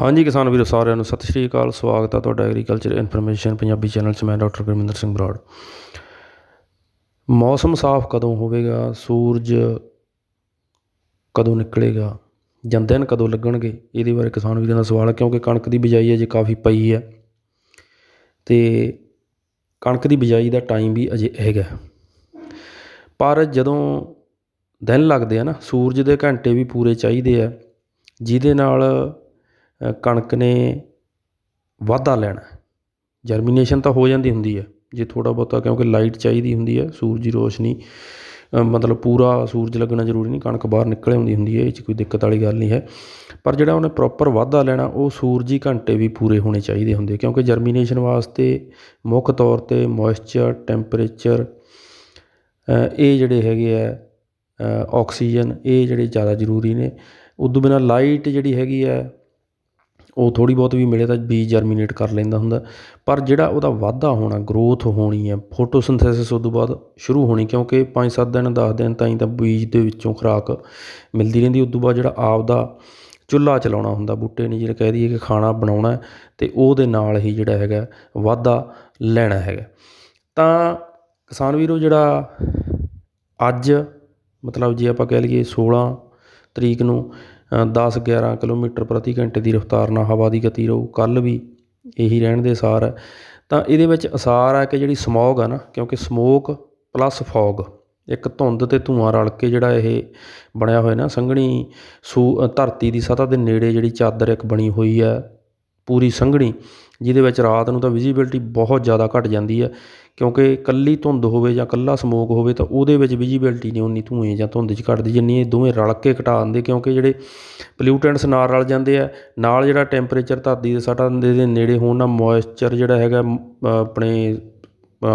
ਹਾਂਜੀ ਕਿਸਾਨ ਵੀਰੋ, ਸਾਰਿਆਂ ਨੂੰ ਸਤਿ ਸ਼੍ਰੀ ਅਕਾਲ। ਸਵਾਗਤ ਹੈ ਤੁਹਾਡਾ ਐਗਰੀਕਲਚਰ ਇਨਫੋਰਮੇਸ਼ਨ ਪੰਜਾਬੀ ਚੈਨਲ 'ਚ। ਮੈਂ ਡਾਕਟਰ ਗੁਰਮਿੰਦਰ ਸਿੰਘ ਬਰਾੜ। ਮੌਸਮ ਸਾਫ਼ ਕਦੋਂ ਹੋਵੇਗਾ? ਸੂਰਜ ਕਦੋਂ ਨਿਕਲੇਗਾ? ਜਾਂ ਦਿਨ ਕਦੋਂ ਲੱਗਣਗੇ? ਇਹਦੇ ਬਾਰੇ ਕਿਸਾਨ ਵੀਰਾਂ ਦਾ ਸਵਾਲ ਹੈ ਕਿਉਂਕਿ ਕਣਕ ਦੀ ਬਿਜਾਈ ਅਜੇ ਕਾਫੀ ਪਈ ਹੈ। ਤੇ ਕਣਕ ਦੀ ਬਿਜਾਈ ਦਾ ਟਾਈਮ ਵੀ ਅਜੇ ਹੈਗਾ। ਪਰ ਜਦੋਂ ਦਿਨ ਲੱਗਦੇ ਆ ਨਾ, ਸੂਰਜ ਦੇ ਘੰਟੇ ਵੀ ਪੂਰੇ ਚਾਹੀਦੇ ਆ, ਜਿਹਦੇ ਨਾਲ ਕਣਕ ਨੇ ਵਾਧਾ ਲੈਣਾ ਜਰਮੀਨੇਸ਼ਨ ਤਾਂ ਹੋ ਜਾਂਦੀ ਹੁੰਦੀ ਹੈ। ਜੇ ਥੋੜ੍ਹਾ ਬਹੁਤਾ ਕਿਉਂਕਿ ਲਾਈਟ ਚਾਹੀਦੀ ਹੁੰਦੀ ਹੈ ਸੂਰਜ ਦੀ ਰੋਸ਼ਨੀ ਮਤਲਬ ਪੂਰਾ ਸੂਰਜ ਲੱਗਣਾ ਜ਼ਰੂਰੀ ਨਹੀਂ ਕਣਕ ਬਾਹਰ ਨਿਕਲੇ ਹੁੰਦੀ ਹੁੰਦੀ ਹੈ ਇਹ 'ਚ ਕੋਈ ਦਿੱਕਤ ਵਾਲੀ ਗੱਲ ਨਹੀਂ ਹੈ। ਪਰ ਜਿਹੜਾ ਉਹਨੇ ਪ੍ਰੋਪਰ ਵਾਧਾ ਲੈਣਾ ਉਹ ਸੂਰਜੀ ਘੰਟੇ ਵੀ ਪੂਰੇ ਹੋਣੇ ਚਾਹੀਦੇ ਹੁੰਦੇ ਕਿਉਂਕਿ ਜਰਮੀਨੇਸ਼ਨ ਵਾਸਤੇ ਮੁੱਖ ਤੌਰ ਤੇ ਮੋਇਸਚਰ ਟੈਂਪਰੇਚਰ ਇਹ ਜਿਹੜੇ ਹੈਗੇ ਆ ਅ, ਆਕਸੀਜਨ ਇਹ ਜਿਹੜੇ ਜ਼ਿਆਦਾ ਜ਼ਰੂਰੀ ਨੇ। ਉਦੋਂ ਬਿਨਾਂ ਲਾਈਟ ਜਿਹੜੀ ਹੈਗੀ ਹੈ ਉਹ ਥੋੜ੍ਹੀ ਬਹੁਤ ਵੀ ਮਿਲੇ ਤਾਂ ਬੀਜ ਜਰਮੀਨੇਟ ਕਰ ਲੈਂਦਾ ਹੁੰਦਾ। ਪਰ ਜਿਹੜਾ ਉਹਦਾ ਵਾਧਾ ਹੋਣਾ ਗਰੋਥ ਹੋਣੀ ਹੈ ਫੋਟੋਸਿੰਥੈਸਿਸ ਉਦੋਂ ਬਾਅਦ ਸ਼ੁਰੂ ਹੋਣੀ, ਕਿਉਂਕਿ 5-7 ਦਿਨ, ਦਸ ਦਿਨ ਤਾਈਂ ਤਾਂ ਬੀਜ ਦੇ ਵਿੱਚੋਂ ਖੁਰਾਕ ਮਿਲਦੀ ਰਹਿੰਦੀ, ਉਦੋਂ ਬਾਅਦ ਜਿਹੜਾ ਆਪ ਦਾ ਚੁੱਲ੍ਹਾ ਚਲਾਉਣਾ ਹੁੰਦਾ, ਬੂਟੇ ਨੇ ਜਿਹੜਾ ਕਹਿ ਦਈਏ ਕਿ ਖਾਣਾ ਬਣਾਉਣਾ ਅਤੇ ਉਹਦੇ ਨਾਲ ਹੀ ਜਿਹੜਾ ਹੈਗਾ ਵਾਧਾ ਲੈਣਾ ਹੈਗਾ। ਤਾਂ ਕਿਸਾਨ ਵੀਰੋ, ਜਿਹੜਾ ਅੱਜ ਮਤਲਬ ਜੇ ਆਪਾਂ ਕਹਿ ਲਈਏ 16 ਤਰੀਕ ਨੂੰ 10 11 ਕਿਲੋਮੀਟਰ ਪ੍ਰਤੀ ਘੰਟੇ ਦੀ ਰਫ਼ਤਾਰ ਨਾਲ ਹਵਾ ਦੀ ਗਤੀ ਰਹੂ, ਕੱਲ੍ਹ ਵੀ ਇਹੀ ਰਹਿਣ ਦੇ ਅਸਾਰ ਹੈ। ਤਾਂ ਇਹਦੇ ਵਿੱਚ ਅਸਾਰ ਹੈ ਕਿ ਜਿਹੜੀ ਸਮੌਗ ਆ ਨਾ, ਕਿਉਂਕਿ ਸਮੋਕ ਪਲੱਸ ਫੌਗ ਇੱਕ ਧੁੰਦ ਤੇ ਧੂੰਆਂ ਰਲ ਕੇ ਜਿਹੜਾ ਇਹ ਬਣਿਆ ਹੋਇਆ ਨਾ, ਸੰਘਣੀ ਸੂ, ਧਰਤੀ ਦੀ ਸਤਹ ਦੇ ਨੇੜੇ ਜਿਹੜੀ ਚਾਦਰ ਇੱਕ ਬਣੀ ਹੋਈ ਹੈ, ਪੂਰੀ ਸੰਘਣੀ, ਜਿਹਦੇ ਵਿੱਚ ਰਾਤ ਨੂੰ ਤਾਂ ਵਿਜ਼ੀਬਿਲਟੀ ਬਹੁਤ ਜ਼ਿਆਦਾ ਘਟ ਜਾਂਦੀ ਹੈ। ਕਿਉਂਕਿ ਇਕੱਲੀ ਧੁੰਦ ਹੋਵੇ ਜਾਂ ਇਕੱਲਾ ਸਮੋਕ ਹੋਵੇ ਤਾਂ ਉਹਦੇ ਵਿੱਚ ਵਿਜ਼ੀਬਿਲਟੀ ਨਹੀਂ ਉਨੀ ਧੂਏ ਜਾਂ ਧੁੰਦ 'ਚ ਘਟਦੀ, ਜਿੰਨੀ ਇਹ ਦੋਵੇਂ ਰਲ ਕੇ ਘਟਾ ਦਿੰਦੇ, ਕਿਉਂਕਿ ਜਿਹੜੇ ਪੋਲਿਊਟੈਂਟਸ ਨਾਲ ਰਲ ਜਾਂਦੇ ਆ, ਨਾਲ ਜਿਹੜਾ ਟੈਂਪਰੇਚਰ ਧਰਤੀ ਦੇ ਸਟਾ ਦੇ ਨੇੜੇ ਹੋਣ ਨਾਲ ਮੋਇਸਚਰ ਜਿਹੜਾ ਹੈਗਾ ਆਪਣੇ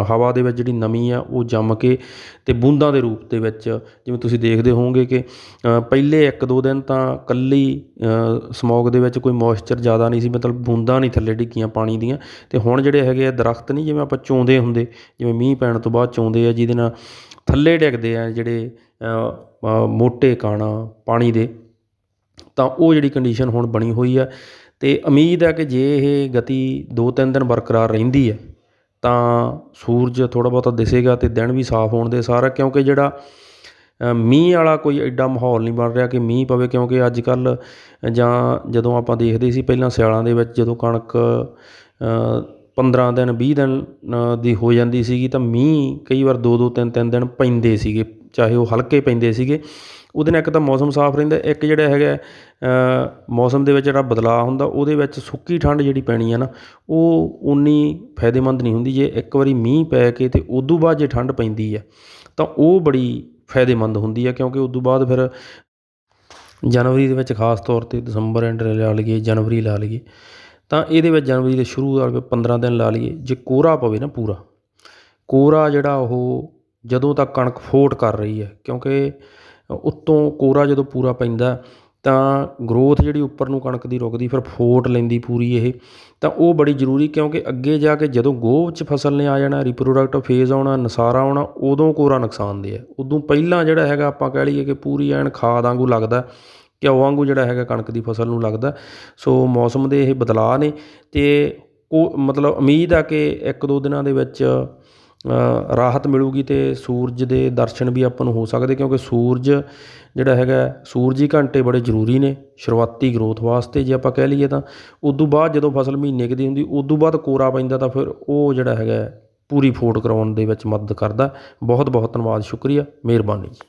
ਹਵਾ ਦੇ ਵਿੱਚ ਜਿਹੜੀ ਨਮੀ ਆ, ਉਹ ਜੰਮ ਕੇ ਅਤੇ ਬੂੰਦਾਂ ਦੇ ਰੂਪ ਦੇ ਵਿੱਚ ਜਿਵੇਂ ਤੁਸੀਂ ਦੇਖਦੇ ਹੋਵੋਗੇ ਕਿ ਪਹਿਲੇ ਇੱਕ ਦੋ ਦਿਨ ਤਾਂ ਇਕੱਲੀ ਸਮੋਗ ਦੇ ਵਿੱਚ ਕੋਈ ਮੋਇਸਚਰ ਜ਼ਿਆਦਾ ਨਹੀਂ ਸੀ, ਮਤਲਬ ਬੂੰਦਾਂ ਨਹੀਂ ਥੱਲੇ ਡਿੱਗੀਆਂ ਪਾਣੀ ਦੀਆਂ। ਅਤੇ ਹੁਣ ਜਿਹੜੇ ਹੈਗੇ ਆ ਦਰਖਤ ਨਹੀਂ, ਜਿਵੇਂ ਆਪਾਂ ਚੋਂਦੇ ਹੁੰਦੇ, ਜਿਵੇਂ ਮੀਂਹ ਪੈਣ ਤੋਂ ਬਾਅਦ ਚੋਂਦੇ ਆ, ਜਿਹਦੇ ਨਾਲ ਥੱਲੇ ਡਿੱਗਦੇ ਆ ਜਿਹੜੇ ਮੋਟੇ ਕਾਣਾ ਪਾਣੀ ਦੇ, ਤਾਂ ਉਹ ਜਿਹੜੀ ਕੰਡੀਸ਼ਨ ਹੁਣ ਬਣੀ ਹੋਈ ਆ। ਅਤੇ ਉਮੀਦ ਹੈ ਕਿ ਜੇ ਇਹ ਗਤੀ 2-3 ਦਿਨ ਬਰਕਰਾਰ ਰਹਿੰਦੀ ਹੈ ਤਾਂ ਸੂਰਜ ਥੋੜ੍ਹਾ ਬਹੁਤਾ ਦਿਸੇਗਾ ਅਤੇ ਦਿਨ ਵੀ ਸਾਫ਼ ਹੋਣ ਦੇ ਸਾਰਾ ਕਿਉਂਕਿ ਜਿਹੜਾ ਮੀਂਹ ਵਾਲਾ ਕੋਈ ਐਡਾ ਮਾਹੌਲ ਨਹੀਂ ਬਣ ਰਿਹਾ ਕਿ ਮੀਂਹ ਪਵੇ, ਕਿਉਂਕਿ ਅੱਜ ਕੱਲ੍ਹ ਜਾਂ ਜਦੋਂ ਆਪਾਂ ਦੇਖਦੇ ਸੀ ਪਹਿਲਾਂ ਸਿਆਲਾਂ ਦੇ ਵਿੱਚ ਜਦੋਂ ਕਣਕ ਪੰਦਰਾਂ ਦਿਨ, ਵੀਹ ਦਿਨ ਦੀ ਹੋ ਜਾਂਦੀ ਸੀਗੀ ਤਾਂ ਮੀਂਹ ਕਈ ਵਾਰ 2-2 3-3 ਦਿਨ ਪੈਂਦੇ ਸੀਗੇ, ਚਾਹੇ ਉਹ ਹਲਕੇ ਪੈਂਦੇ ਸੀਗੇ। ਉਹਦੇ ਨਾਲ ਇੱਕ ਤਾਂ ਮੌਸਮ ਸਾਫ਼ ਰਹਿੰਦਾ, ਇੱਕ ਜਿਹੜਾ ਹੈਗਾ ਮੌਸਮ ਦੇ ਵਿੱਚ ਜਿਹੜਾ ਬਦਲਾਅ ਹੁੰਦਾ, ਉਹਦੇ ਵਿੱਚ ਸੁੱਕੀ ਠੰਡ ਜਿਹੜੀ ਪੈਣੀ ਹੈ ਨਾ, ਉਹ ਉਨੀ ਫਾਇਦੇਮੰਦ ਨਹੀਂ ਹੁੰਦੀ। ਜੇ ਇੱਕ ਵਾਰੀ ਮੀਂਹ ਪੈ ਕੇ ਤੇ ਉਦੋਂ ਬਾਅਦ ਜੇ ਠੰਡ ਪੈਂਦੀ ਹੈ ਤਾਂ ਉਹ ਬੜੀ ਫਾਇਦੇਮੰਦ ਹੁੰਦੀ ਹੈ ਕਿਉਂਕਿ ਉਦੋਂ ਬਾਅਦ ਫਿਰ ਜਨਵਰੀ ਦੇ ਵਿੱਚ ਖਾਸ ਤੌਰ ਤੇ ਦਸੰਬਰ ਐਂਡ ਲਾ ਲਈਏ, ਜਨਵਰੀ ਲਾ ਲਈਏ, ਤਾਂ ਇਹਦੇ ਵਿੱਚ ਜਨਵਰੀ ਦੇ ਸ਼ੁਰੂ ਵਾਲੇ 15 ਦਿਨ ਲਾ ਲਈਏ, ਜੇ ਕੋਹਰਾ ਪਵੇ ਨਾ ਪੂਰਾ, ਕੋਹਰਾ ਜਿਹੜਾ ਉਹ ਜਦੋਂ ਤੱਕ ਕਣਕ ਫੋਟ ਕਰ ਰਹੀ ਹੈ, ਕਿਉਂਕਿ ਉੱਤੋਂ ਕੋਹਰਾ ਜਦੋਂ ਪੂਰਾ ਪੈਂਦਾ ਤਾਂ ਗਰੋਥ ਜਿਹੜੀ ਉੱਪਰ ਨੂੰ ਕਣਕ ਦੀ ਰੁਕਦੀ, ਫਿਰ ਫੋਟ ਲੈਂਦੀ ਪੂਰੀ ਇਹ। ਤਾਂ ਉਹ ਬੜੀ ਜ਼ਰੂਰੀ, ਕਿਉਂਕਿ ਅੱਗੇ ਜਾ ਕੇ ਜਦੋਂ ਗੋਹ 'ਚ ਫਸਲ ਨੇ ਆ ਜਾਣਾ ਰਿਪਰੋਡਕਟਿਵ ਫੇਜ਼ ਆਉਣਾ, ਨਸਾਰਾ ਆਉਣਾ, ਉਦੋਂ ਕੋਹਰਾ ਨੁਕਸਾਨਦੇ ਹੈ ਉਦੋਂ ਪਹਿਲਾਂ ਜਿਹੜਾ ਹੈਗਾ, ਆਪਾਂ ਕਹਿ ਲਈਏ ਕਿ ਪੂਰੀ ਐਨ ਖਾਦ ਵਾਂਗੂ ਲੱਗਦਾ, ਘਿਓ ਵਾਂਗੂ ਜਿਹੜਾ ਹੈਗਾ ਕਣਕ ਦੀ ਫਸਲ ਨੂੰ ਲੱਗਦਾ। ਸੋ ਮੌਸਮ ਦੇ ਇਹ ਬਦਲਾਅ ਨੇ, ਤੇ ਉਹ ਮਤਲਬ ਉਮੀਦ ਆ ਕਿ ਇੱਕ ਦੋ ਦਿਨਾਂ ਦੇ ਵਿੱਚ ਰਾਹਤ ਮਿਲੂਗੀ ਅਤੇ ਸੂਰਜ ਦੇ ਦਰਸ਼ਨ ਵੀ ਆਪਾਂ ਨੂੰ ਹੋ ਸਕਦੇ, ਕਿਉਂਕਿ ਸੂਰਜ ਜਿਹੜਾ ਹੈਗਾ, ਸੂਰਜੀ ਘੰਟੇ ਬੜੇ ਜ਼ਰੂਰੀ ਨੇ, ਸ਼ੁਰੂਆਤੀ ਗਰੋਥ ਵਾਸਤੇ ਜੇ ਆਪਾਂ ਕਹਿ ਲਈਏ ਤਾਂ। ਉਦੋਂ ਬਾਅਦ ਜਦੋਂ ਫਸਲ ਮਹੀਨੇ ਕੁ ਦੀ ਹੁੰਦੀ, ਉਦੋਂ ਬਾਅਦ ਕੋਰਾ ਪੈਂਦਾ ਤਾਂ ਫਿਰ ਉਹ ਜਿਹੜਾ ਹੈਗਾ, ਪੂਰੀ ਫੋਟ ਕਰਾਉਣ ਦੇ ਵਿੱਚ ਮਦਦ ਕਰਦਾ। ਬਹੁਤ ਬਹੁਤ ਧੰਨਵਾਦ, ਸ਼ੁਕਰੀਆ, ਮਿਹਰਬਾਨੀ ਜੀ।